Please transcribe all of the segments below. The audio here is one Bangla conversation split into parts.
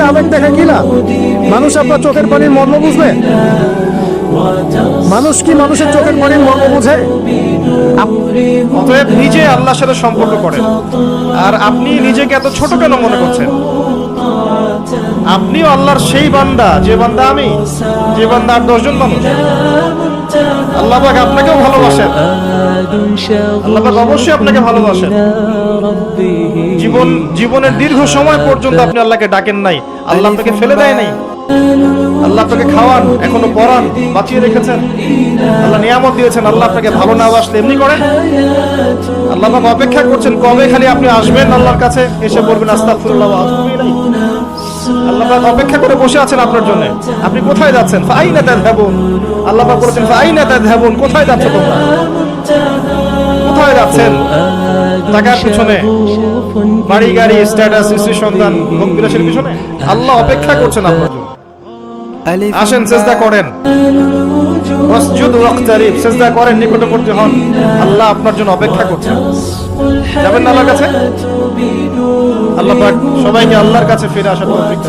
মানুষকে আবেগ দেখে কি না? মানুষ আপনার চোখের পানির মর্ম বুঝবে? মানুষ কি মানুষের চোখের পানির মর্ম বুঝে? অতএব নিজে আল্লাহর সাথে সম্পর্ক করেন। আর আপনি নিজেকে এত ছোট কেন মনে করছেন? আপনিও আল্লাহর সেই বান্দা, যে বান্দা আমি, যে বান্দা আর দশজন মানুষ। আল্লাহ পাক আপনাকেও ভালোবাসেন। আল্লাহ পাক অবশ্যই আপনাকে ভালোবাসেন। জীবন, জীবনের দীর্ঘ সময় পর্যন্ত আপনি আল্লাহকে ডাকেন নাই। আল্লাহ আপনাকে ফেলে দেয় নাই। আল্লাহ আপনাকে খাওয়ান, এখনও পড়ান, বাঁচিয়ে রেখেছেন। আল্লাহ নিয়ামত দিয়েছেন, আল্লাহ আপনাকে ভালো না বাসলে এমনি করেন। আল্লাহ পাক অপেক্ষা করছেন, কবে খালি আপনি আসবেন আল্লাহর কাছে? এসে বলবেন, আস্তাগফিরুল্লাহ আল্লাহ পাক অপেক্ষা করে বসে আছেন আপনার জন্য। আপনি কোথায় যাচ্ছেন? ফাইনা তাযহাবুন? আল্লাহ বলেছেন, ফাইনা তাযহাবুন কোথায় যাচ্ছ তোমরা? কোথায় যাচ্ছেন? টাকার পিছনে। বাড়ি, গাড়ি স্ট্যাটাস স্ত্রী, সন্তান ভোগ বিলাসের পিছনে? আল্লাহ অপেক্ষা করছেন আপনার আসেন চেষ্টা করেন। মসজিদ ওয়াক্তারিব চেষ্টা করেন, নিকটবর্তী হন। আল্লাহ আপনার জন্য অপেক্ষা করছেন। যাবেন না আল্লাহর কাছে? আল্লাহ পাক সবাইকে আল্লাহর কাছে ফিরে আসার তৌফিক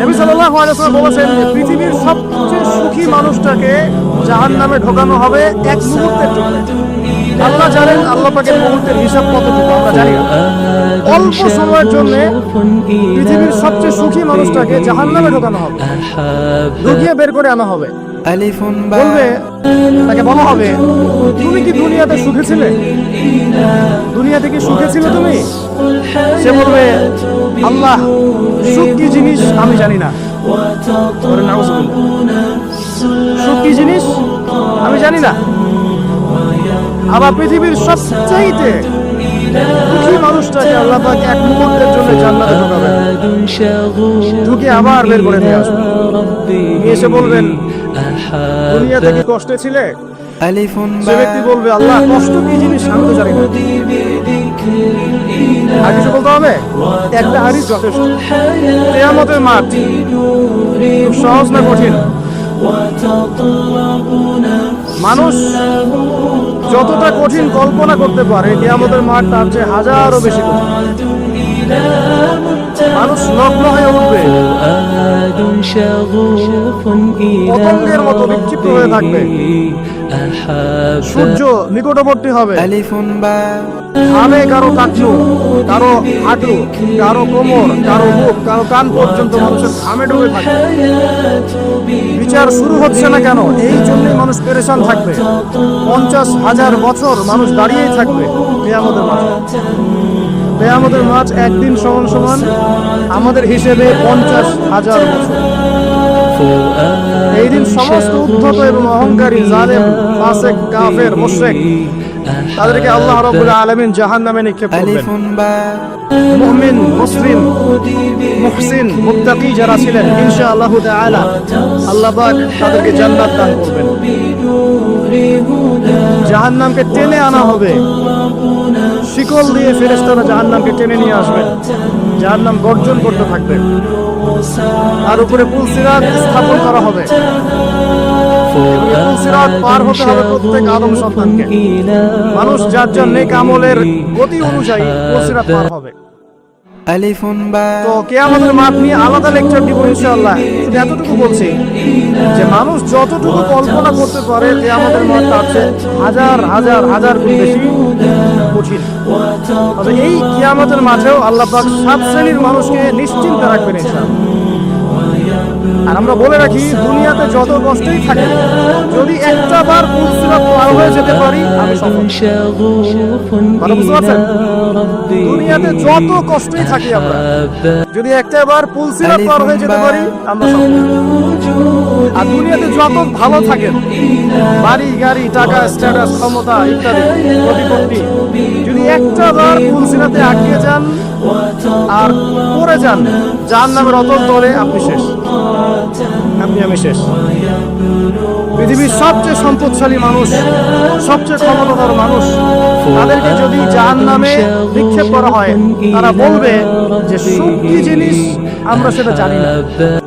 নবী সাল্লাল্লাহু আলাইহি ওয়াসাল্লাম বলেছেন পৃথিবীর সবচেয়ে সুখী মানুষটাকে জাহান্নামে ঢোকানো হবে এক মুহূর্তের জন্য। আল্লাহ জানেন আল্লাহ পাকের মুহূর্তের হিসাব কতটুকু আমরা জানি অল্প সময়ের জন্য পৃথিবীর সবচেয়ে সুখী মানুষটাকে জাহান্নামে ঢোকানো হবে। ঢুকিয়ে বের করে আনা হবে। টেলিফোন বলবে, তাকে বলা হবে, তুমি কি দুনিয়াতে সুখে ছিলে? দুনিয়াতে কি সুখে ছিলে তুমি? সে বলবে, আল্লাহ, সুখ কি জিনিস আমি জানি না। সুখ কি জিনিস আমি জানি না। আবার পৃথিবীর সবচাইতে কিছু মানুষটাকে আল্লাহ পাক এক মুহূর্তের জন্য জান্নাতে ঢোকাবে ঢুকে আবার বের করে নিয়ে আসবে এসে বলবেন দুনিয়াতে কি কষ্টে ছিলে? সে ব্যক্তি বলবে, আল্লাহ, কষ্ট কি জিনিস আমি তো জানি না। আর কিছু বলতে হবে? একটা হারিস যথেষ্ট। কেয়ামতের মাঠ সহজ না কঠিন। মানুষ যতটা কঠিন কল্পনা করতে পারে কেয়ামতের মাঠ তার চেয়ে হাজারও বেশি কঠিন। মানুষ নগ্ন হয়ে উঠবে। পতঙ্গের মতো বিক্ষিপ্ত হয়ে থাকবে। সূর্য নিকটবর্তী হবে। খাবে কারও তাকু কারও হাঁটু কারও কোমর কারও মুখ কারও কান পর্যন্ত মানুষের ঘামে ডুবে থাকে বিচার শুরু হচ্ছে না কেন? এই জন্য মানুষ পেরেশান থাকবে। পঞ্চাশ হাজার বছর মানুষ দাঁড়িয়েই থাকবে নিয়ামতের মাঝে কেয়ামতের মাছ একদিন সমান সমান আমাদের হিসেবে পঞ্চাশ হাজার এই দিন সমস্ত উদ্ধত এবং অহংকারী জালেম ফাসেক কাফের মুশরিক তাদেরকে আল্লাহ রাব্বুল আলামিন জাহান্নামে নিক্ষেপ করবেন। মুমিন মুসলিম মুহসিন মুত্তাকি যারা ছিলেন ইনশাআল্লাহ তাআলা আল্লাহ পাক তাদেরকে জান্নাত দান করবেন। জাহান্নামকে টেনে আনা হবে। শিকল দিয়ে ফেরেশতারা জাহান্নামকে টেনে নিয়ে আসবেন নাম গর্জন করতে থাকবে। আর উপরে পুলসিরাত স্থাপন করা হবে। প্রত্যেক মানুষ যার জন্য কামলের গতি অনুযায়ী পুলসিরাত পার হবে। আলিফুন বা। কেয়ামতের মাপ নিয়ে আলাদা এতটুকু যে মানুষ যতটুকু কল্পনা করতে পারে আমাদের আছে হাজার হাজার হাজার এই মাঝেও আল্লাহ সাত শ্রেণির মানুষকে নিশ্চিন্ত রাখবেন ইনশাআল্লাহ। আর আমরা বলে রাখি, দুনিয়াতে যত কষ্টই থাকে, যদি একটা বার পুলসিরাত পার হয়ে যেতে পারি দুনিয়াতে যত কষ্টই থাকি আমরা, যদি একটা বার পুলসিরাত পার হয়ে যেতে পারি আর দুনিয়াতে যত ভালো থাকেন, বাড়ি, গাড়ি, টাকা স্ট্যাটাস ক্ষমতা ইত্যাদি প্রতিপত্তি একটা বার পুলসিরাতে আটকে যান আর পড়ে যান। যার নামের অতল তলে, আপনি শেষ। আপনি, আমি শেষ। পৃথিবীর সবচেয়ে সম্পদশালী মানুষ, সবচেয়ে ক্ষমতাধর মানুষ, তাদেরকে যদি জাহান নামে নিক্ষেপ করা হয়, তারা বলবে যে সুখ কি জিনিস, আমরা সেটা জানি না।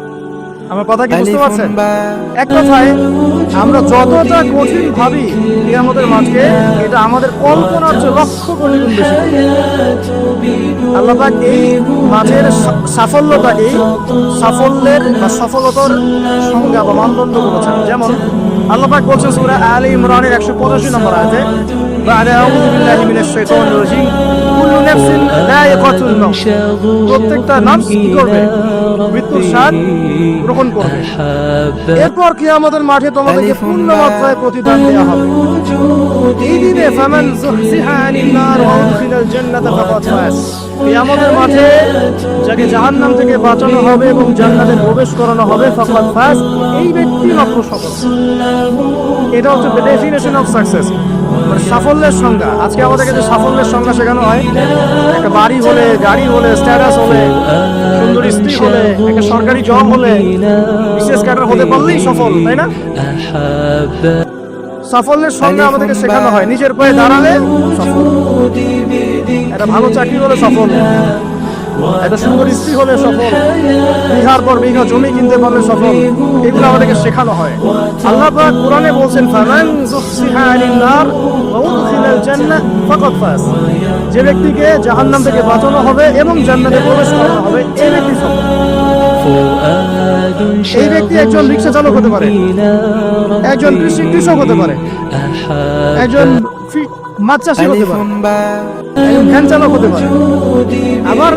আমার কথা কি বুঝতে পারছেন? এক কথায় আমরা যতটা কঠিন ভাবি আমাদের মাঠকে এটা আমাদের কল্পনার যে লক্ষ্য করে গুণ বেশি। আল্লাহ এই মাঝের সাফল্যটাকে সাফল্যের বা সফলতার সংজ্ঞা বা মানদণ্ড বলেছেন। যেমন আল্লাহ পাক বলছেন সুরা আলী ইমরানের একশো পঁচাশি নম্বর আছে بعد أعوذ بالله من الشيطان الرجيم كل نفس ذائقة الموت প্রত্যেকটা নফস কি করবে মৃত্যুর স্বাদ গ্রহণ করবে এরপর কি আমাদের মাঠে তোমাদেরকে পূর্ণ মাত্রায় প্রতিদান দেওয়া হবে এই দিনে ফামান যুহজিহা আনিন নার ওয়া উদখিলাল জান্নাতা ফাকাদ ফাজ কিয়ামতের মাঠে যাকে জাহান্নাম থেকে বাঁচানো হবে এবং জান্নাতে প্রবেশ করানো হবে ফাকাদ ফাজ এই ব্যক্তি মাত্র সফল এটা হচ্ছে ডেফিনেশন অফ সাকসেস মানে সাফল্যের সংজ্ঞা। আজকে আমাদেরকে যে সাফল্যের সংজ্ঞা শেখানো হয়। একটা বাড়ি হলে, গাড়ি হলে স্ট্যাটাস হলে, সুন্দর স্ত্রী হলে, একটা সরকারি জব হলে বিশেষ ক্যাডার হতে পারলেই সফল, তাই না? সাফল্যের সঙ্গে আমাদেরকে শেখানো হয়। নিজের পায়ে দাঁড়ালে একটা ভালো চাকরি হলে সফল। একটা সুন্দর স্ত্রী হলে সফল। তারপর বিঘা জমি কিনতে পারবে সফল। এগুলো আমাদেরকে শেখানো হয়। আল্লাহ পাক কোরআনে বলছেন ফামান যুহসিহা আলিন্নার ওয়া জান্নাহ ফাকাদ ফাজ। যে ব্যক্তিকে জাহান্নাম থেকে বাঁচানো হবে এবং জান্নাতে প্রবেশ করানো হবে এই ব্যক্তি সেই ব্যক্তি একজন রিক্সা চালক হতে পারে একজন কৃষি কৃষক হতে পারে একজন মাছ চাষি হতে পারে ভ্যান চালক হতে পারে আবার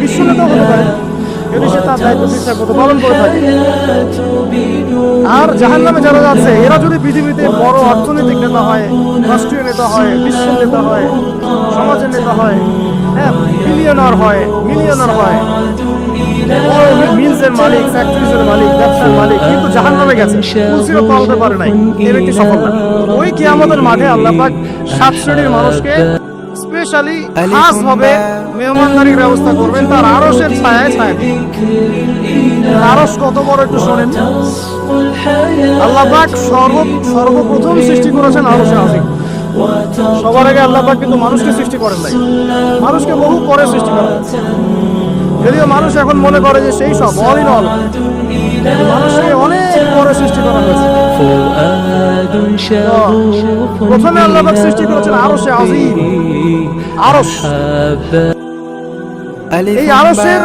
বিশ্বনেতাও হতে পারে। যদি সে তার দায়িত্ব মতো পালন করে থাকে। আর জাহান নামে যারা যাচ্ছে, এরা যদি পৃথিবীতে বড় অর্থনৈতিক নেতা হয়, রাষ্ট্রীয় নেতা হয়, বিশ্বের নেতা হয়, সমাজের নেতা হয় হ্যাঁ বিলিয়নার হয় মিলিয়নার হয় মালিক মালিক মালিক, কিন্তু গেছে। পালতে পারে নাই। এ ব্যক্তি সফল না ওই কি আমাদের মাঠে আল্লাহ সাত শ্রেণির মানুষকে স্পেশালি খাস ভাবে মেহমানদারির ব্যবস্থা করবেন। তার আরসের ছায়ায় ছায়া। তার আরস কত বড় একটু শোনেন। আল্লাহ পাক সর্ব সর্বপ্রথম সৃষ্টি করেছেন আরসে আজিম সবার আগে আল্লাহ পাক কিন্তু মানুষকে সৃষ্টি করেন নাই। মানুষকে বহু পরে সৃষ্টি করেন। যদিও মানুষ এখন মনে করে যে সেই সব অল ইন অল মানুষকে অনেক বড় সৃষ্টি করা হয়েছে। প্রথমে আল্লাহ সৃষ্টি করেছেন আরও সে আজিম। আরও এই আরসের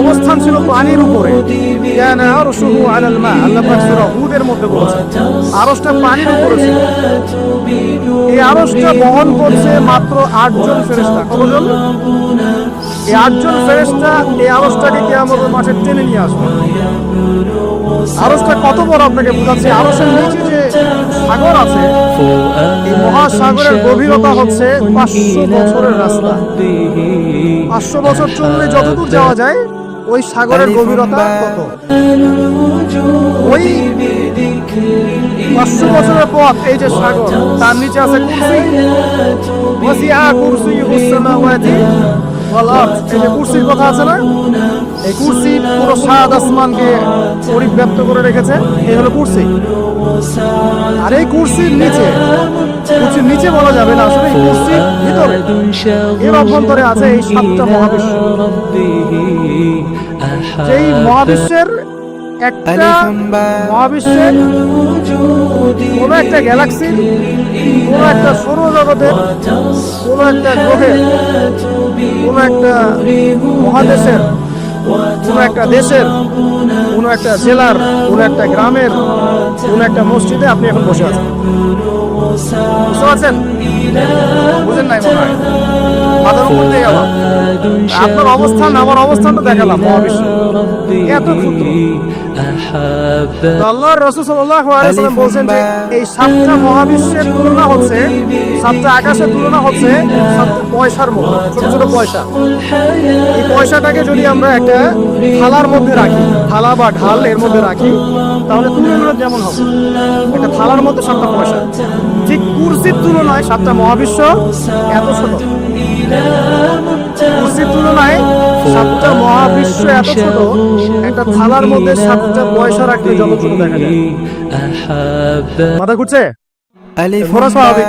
অবস্থান ছিল পানির উপরে। হুদের মধ্যে বলেছে পানির উপরে এই আরসটা বহন করছে মাত্র আটজন ফেরেস্তা কতজন? এই আটজন ফেরেশতা এই আরশটাকে কিয়ামতের মাঠে টেনে নিয়ে আসবে। আরশটা কত বড় আপনাকে বোঝাচ্ছি? আরশের নিচে যে সাগর আছে, এই মহাসাগরের গভীরতা হচ্ছে পাঁচশো বছরের রাস্তা। পাঁচশো বছর চললে যতদূর যাওয়া যায়, ওই সাগরের গভীরতা কত? ওই পাঁচশো বছরের পথ, এই যে সাগর, তার নিচে আছে কুরসি। ওয়াসিআ কুরসিয়ুহুস সামাওয়াতি। ওয়ালার এই যে কুর্সির কথা আছে না? এই কুরসি পুরো সাত আসমানকে পরিব্যাপ্ত করে রেখেছে। এই হলো কুরসি। আর এই কুরসির নিচে, কুর্সির নিচে বলা যাবে না আসলে এই কুর্সির ভিতরে। এর অভ্যন্তরে আছে এই সাতটা মহাবিশ্ব। সেই মহাবিশ্বের একটা মহাবিশ্বের কোন একটা গ্যালাক্সির কোন একটা সৌরজগতের, কোন একটা গ্রহের কোন একটা মহাদেশের, কোনো একটা দেশের, কোনো একটা জেলার, কোনো একটা গ্রামের, কোনো একটা মসজিদে আপনি এখন বসে আছেন। বুঝতে পারছেন? বুঝেন নাই মনে হয়। মাথার উপর দিয়ে গেল আপনার অবস্থান আমার অবস্থানটা দেখালাম মহাবিশ্ব। এত ক্ষুদ্র। তো আল্লাহর রাসূল সাল্লাল্লাহু বলছেন যে এই সাতটা মহাবিশ্বের তুলনা হচ্ছে সাতটা আকাশের তুলনা হচ্ছে সাতটা পয়সার মতো ছোট ছোট পয়সা। এই পয়সাটাকে যদি আমরা একটা থালার মধ্যে রাখি থালা বা ঢাল এর মধ্যে রাখি তাহলে তুলনা যেমন হবে? একটা থালার মধ্যে সাতটা পয়সা। ঠিক কুরসির তুলনায় সাতটা মহাবিশ্ব এত ছোট। কুরসির তুলনায় সাতটা মহাবিশ্ব এত ছোট, একটা থালার মধ্যে সাতটা পয়সা রাখলে যত ছোট দেখা যায়। মাথা ঘুরছে? স্বাভাবিক।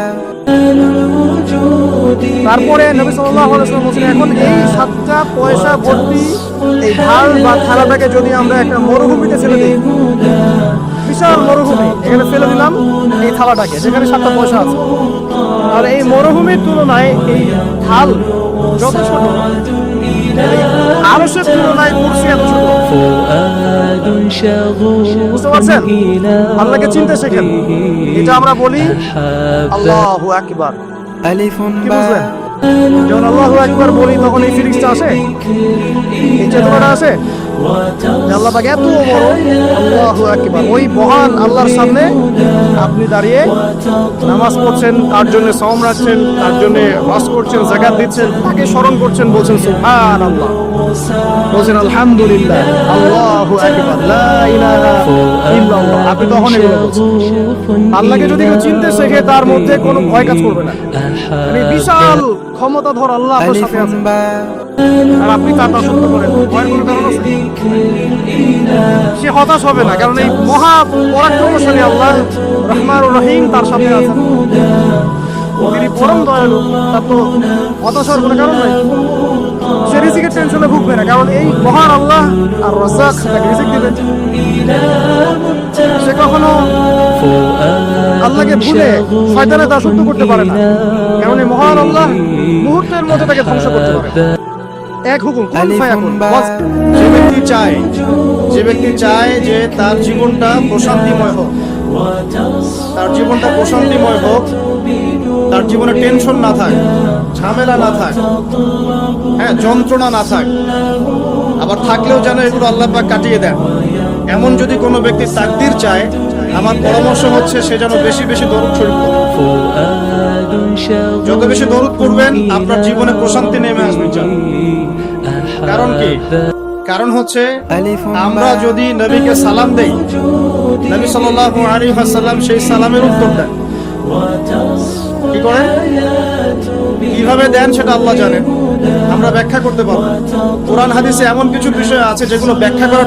তারপরে নবী এখন এই সাতটা পয়সা ভর্তি এই ঢাল বা থালাটাকে যদি আমরা একটা মরুভূমিতে ছেড়ে দিই বিশাল মরুভূমি। এখানে ফেলে দিলাম এই থালাটাকে সেখানে সাতটা পয়সা আছে। আর এই মরুভূমির তুলনায় এই থাল যত ছোট। বুঝতে পারছেন? চিনতে এটা আমরা বলি আল্লাহু আকবার। আলিফুন কি বুঝলেন? যখন আল্লাহু আকবার বলি, তখন এই ফিলিংসটা আসে? এই চেতনাটা আসে? আল্লাহ পাক এত বড় আল্লাহু আকবার। ওই মহান আল্লাহর সামনে আপনি দাঁড়িয়ে নামাজ পড়ছেন, তার জন্য সওম রাখছেন, তার জন্য ওয়াজ করছেন, যাকাত দিচ্ছেন, তাকে স্মরণ করছেন, বলছেন সুবহানাল্লাহ। বলছেন আলহামদুলিল্লাহ, আল্লাহু আল্লাহকে যদি কেউ চিনতে শেখে তার মধ্যে কোনো ভয় কাজ করবে না। বিশাল ক্ষমতাধর আল্লাহ আপনার সাথে আর আপনি তার করেন। ভয়ের কোনো কারণ সে হতাশ হবে না কারণ এই মহা পরাক্রমশালী আল্লাহ রহমান রহিম তার সাথে আছেন। পরম দয়ালু তার তো হতাশার কোনো কারণ নাই। সে রিজিকের টেনশনে ভুগবে না কারণ এই মহান আল্লাহ আর রসাক তাকে রিজিক দিবেন। সে কখনো আল্লাহকে ভুলে শয়তানের দাসত্ব করতে পারে না কারণ এই মহান আল্লাহ মুহূর্তের মধ্যে তাকে ধ্বংস করতে পারে। এক হুকুম কোন যে ব্যক্তি চায় যে ব্যক্তি চায় যে তার জীবনটা প্রশান্তিময় হোক তার জীবনটা প্রশান্তিময় হোক তার জীবনে টেনশন না থাক, ঝামেলা না থাক হ্যাঁ যন্ত্রণা না থাক, আবার থাকলেও যেন এগুলো আল্লাহ পাক কাটিয়ে দেন। এমন যদি কোনো ব্যক্তি তাকদির চায়, আমার পরামর্শ হচ্ছে সে যেন বেশি বেশি দরুদ শরীফ যত বেশি দরুদ পড়বেন, আপনার জীবনে প্রশান্তি নেমে আসবে কারণ কি? কারণ হচ্ছে, আমরা যদি নবীকে সালাম দেই, নবী সাল্লাল্লাহু আলাইহি ওয়াসাল্লাম সেই সালামের উত্তর দেন। কি করেন? কীভাবে দেন সেটা আল্লাহ জানেন। আমরা ব্যাখ্যা করতে পারব। কোরআন, হাদিসে এমন কিছু বিষয় আছে যেগুলো ব্যাখ্যা করা